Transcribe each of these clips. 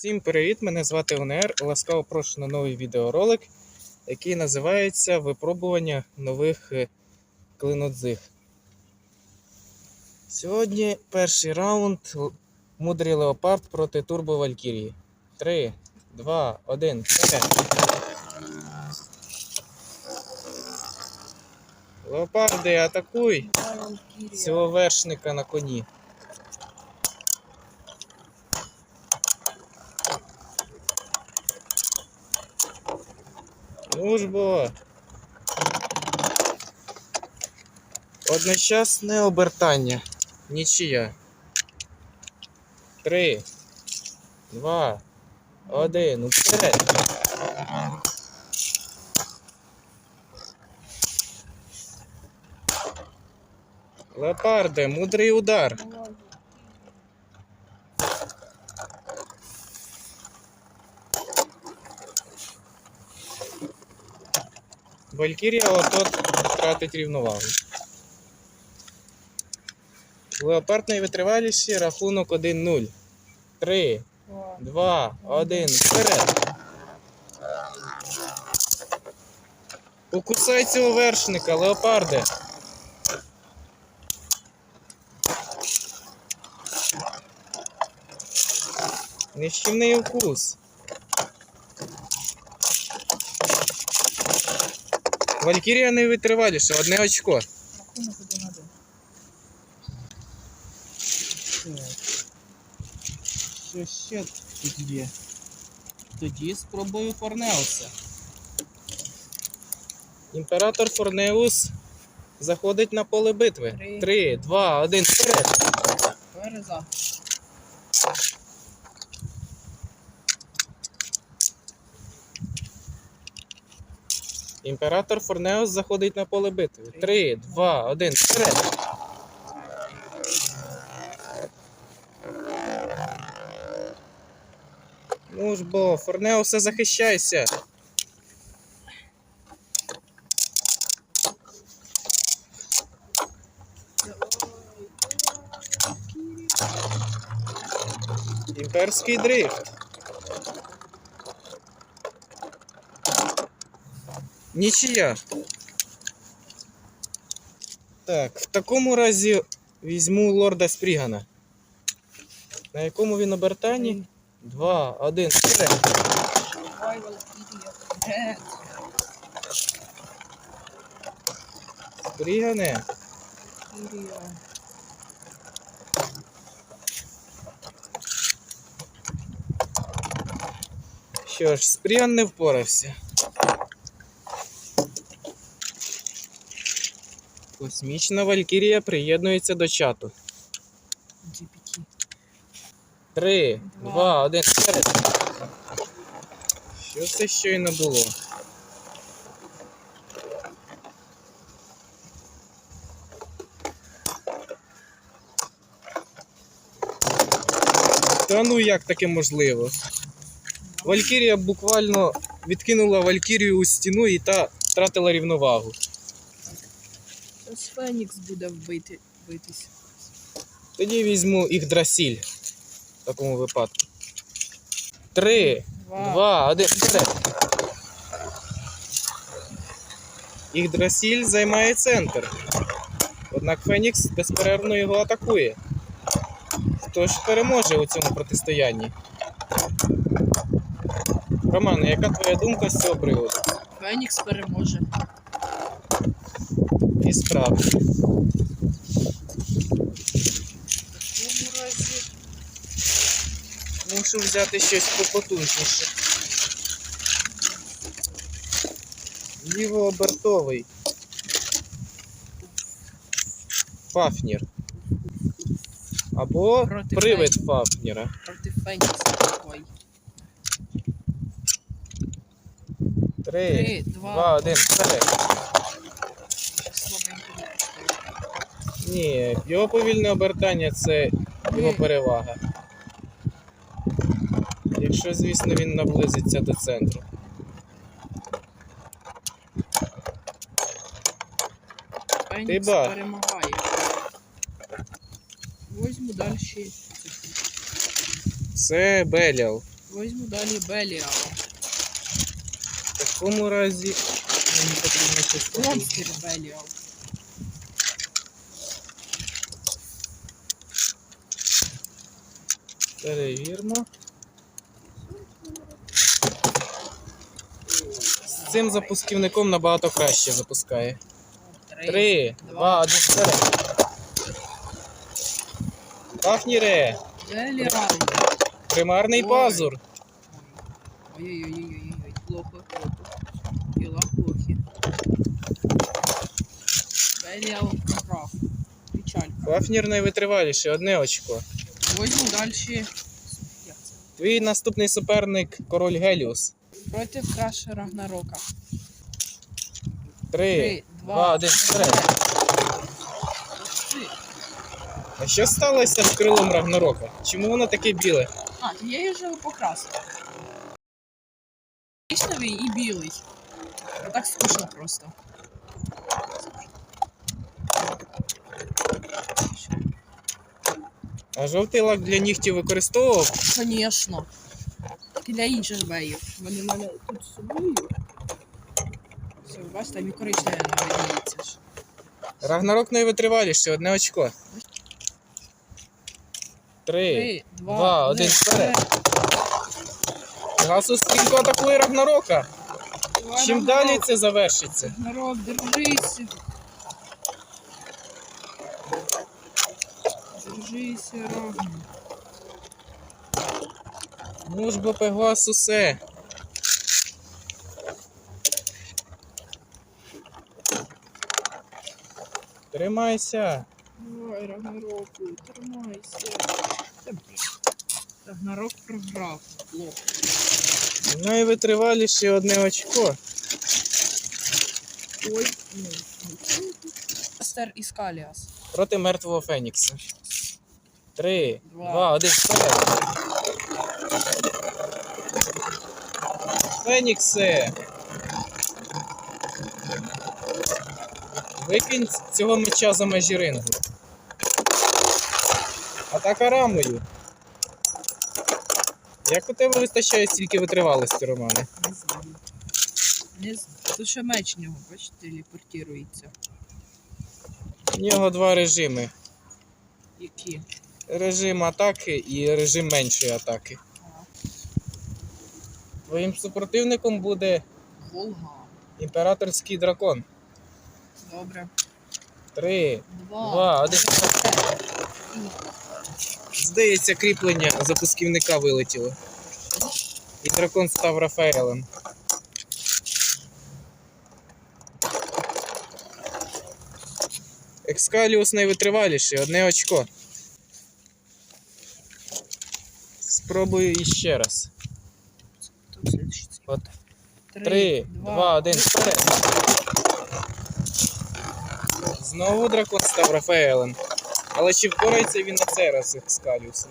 Всім привіт! Мене звати УНР. Ласкаво прошу на новий відеоролик, який називається Випробування нових е, клинодзиг. Сьогодні перший раунд Мудрий Леопард проти Турбо Валькірії. 3, 2, 1, вперед! Леопарди, атакуй! Цього вершника на коні. Ну. Одночасне обертання. Нічия. Три. Два. Один. Вперед. Леопарде, мудрий удар. Валькірія отот втратить рівновагу. Леопард найвитриваліший, рахунок 1-0. 3, 2, 1, вперед. Покусай цього вершника, леопарде. Нищівний укус. Валькірія найвитриваліша, одне очко. Рахунок один один. Що ще тут є? Тоді спробую Форнеуса. Імператор Форнеус заходить на поле битви. Три. Три, два, один, вперед! Береза. Імператор Форнеус заходить на поле битви. Три, два, один, вперед! Ну ж бо, Форнеуса захищайся. Імперський дрифт. Нічия. Так, в такому разі візьму лорда Спрігана. На якому він обертанні? Два, один. Вперед. Спрігане. Що ж, Спріган не впорався. Космічна Валькірія приєднується до чату. GPT. Три, Два. один. Що це щойно було? Та ну як таке можливо? Валькірія буквально відкинула Валькірію у стіну і та втратила рівновагу. Зараз Фенікс буде вбити, битись. Тоді візьму Ігдрасіль в такому випадку. Три, Два. Два, один, вперед. Ігдрасіль займає центр. Однак Фенікс безперервно його атакує. Хто ж переможе у цьому протистоянні? Роман, яка твоя думка з цього приводу? Фенікс переможе. І справді. В цьому разі Мушу взяти щось попотужніше. Лівообертовий. Фафнір. Або Проти привид Фафніра. проти Фенікса. Ой. Три, два, один, вперед. Ні, його повільне обертання це його перевага. Якщо, звісно, він наблизиться до центру. Фенікс ба. перемагає. Возьму далі. Це Беліал. Возьму далі Беліал. В такому разі мені потрібно щось. Монстр Беліал. Перевірмо. З цим запусківником набагато краще запускає. Три, два, один, вперед. Пахніре, Беліал. примарний пазур. Ой-ой-ой-ой-ой, плохо, плохо. Дела плохи. Беліал прав. Печаль. Пафнір найвитриваліший, одне очко. Возьму дальше. Твій наступний суперник король Геліус. Проти Краша Рагнарока. Три, два, один. Три. А що сталося з крилом Рагнарока? Чому воно таке біле? А, то я її вже покрасила. Коричневий і білий. А так скучно просто. А жовтий лак для нігтів використовував? Звісно. Для інших беїв. Вони в мене тут з собою. Все, бачите, там і коричневе не ж. Рагнарок найвитриваліший, одне очко. Три, Три, два, один, вперед. Гасус стрімко атакує Рагнарока. Чим далі це завершиться? Народ, держись. Держись, Рагнар. Ну ж бо Пегасусе. Тримайся. Давай, Рагнароку, тримайся. Рагнарок програв. Найвитриваліше одне очко. Ой, ну. Мастер Іскаліас. проти мертвого Фенікса. Три, Два. два, один, вперед. Феніксе. Викинь цього меча за межі рингу. Атака рамою. Як у тебе вистачає стільки витривалості, Романе? Не знаю. Не знаю. Тут ще меч в нього, бачите, телепортується. У нього два режими: Які? Режим атаки і режим меншої атаки. Твоїм супротивником буде Волга. імператорський дракон. Добре. Три, Два. Два, один. Здається, кріплення запусківника вилетіло. І дракон став Рафаелем. Екскаліус найвитриваліший, одне очко. Спробую іще раз. От. Три, два, один, вперед. Знову дракон став Рафаелем. Але чи впорається він на цей раз з Екскаліусом?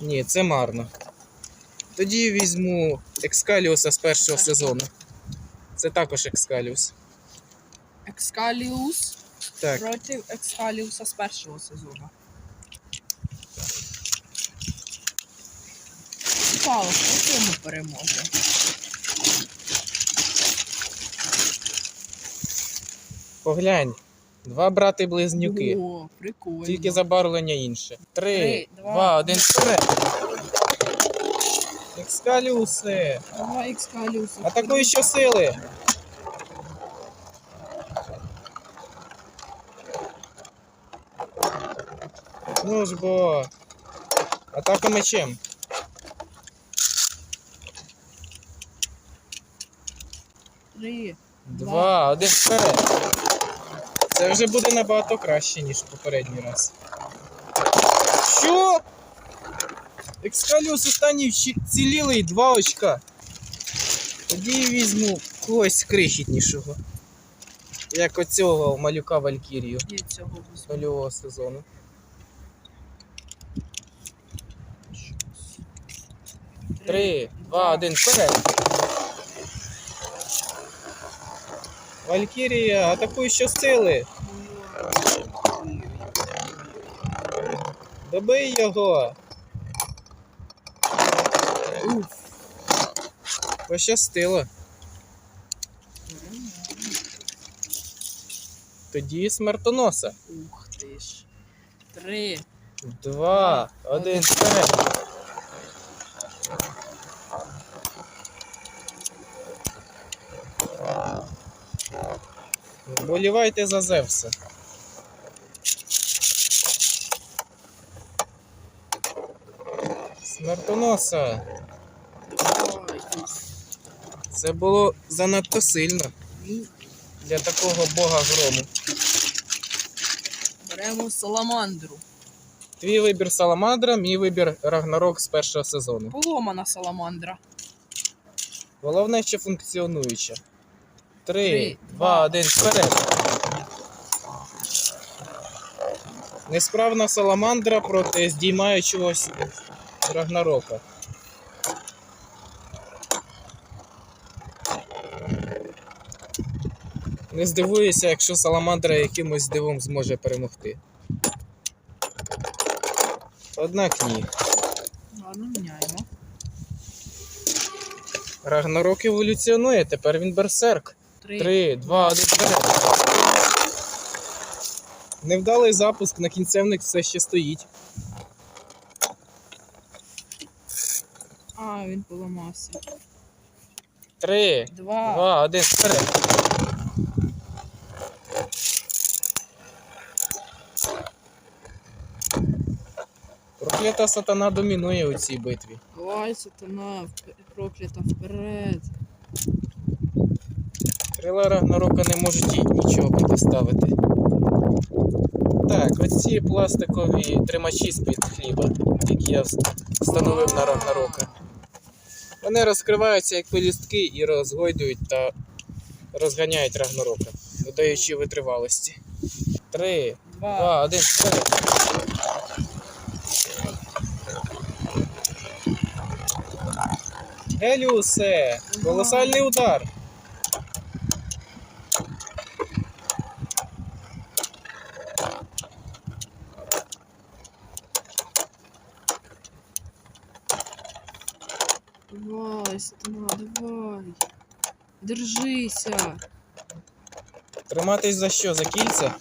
Ні, це марно. Тоді візьму Екскаліуса з першого сезону. Це також Екскаліус. Екскаліус Так. проти Екскаліуса з першого сезону. Цікаво, хто цьому переможе? Поглянь. Два брати-близнюки. О, прикольно. Тільки забарвлення інше. Три, Три, два, два, один, вперед. Екскаліусе. Давай Екскаліуса. Атакуй щосили. Ну ж бо. Атака мечем. Три. Два, один вперед. Це вже буде набагато краще, ніж попередній раз. Що? Екскаліус останній вчі- цілілий два очка. Тоді візьму когось крихітнішого. Як оцього малюка Валькірію з візьму. нульового сезону. Три, два, один, вперед. Валькірія, атакуй щосили! Добий його! Пощастило. Тоді смертоноса. Ух ти ж. Три. Два, один, вперед. Вболівайте за Зевса. Смертоноса. Це було занадто сильно для такого бога грому. Беремо саламандру. Твій вибір Саламандра, мій вибір Рагнарок з першого сезону. Поломана саламандра. Головне, що функціонуюча. Три, два. один, вперед. Несправна саламандра проти здіймаючогось Рагнарока. Не здивуюся, якщо саламандра якимось дивом зможе перемогти. Однак ні. Ладно, міняємо. Рагнарок еволюціонує, тепер він берсерк. Три. Три, два, один, вперед. Невдалий запуск на кінцевник все ще стоїть. А, він поламався. Три, Два. два, один, вперед. Проклята сатана домінує у цій битві. Давай, сатана, проклята вперед. Крила Рагнарока не можуть їй нічого протиставити. Так, оці пластикові тримачі з-під хліба, які я встановив на Рагнарока. Вони розкриваються як пелюстки і розгойдують та розганяють Рагнарока, додаючи витривалості. Три, Два. два, один, вперед. Геліусе! Колосальний удар! Давай, сатана, давай. Держися. Триматись за що? За кільця?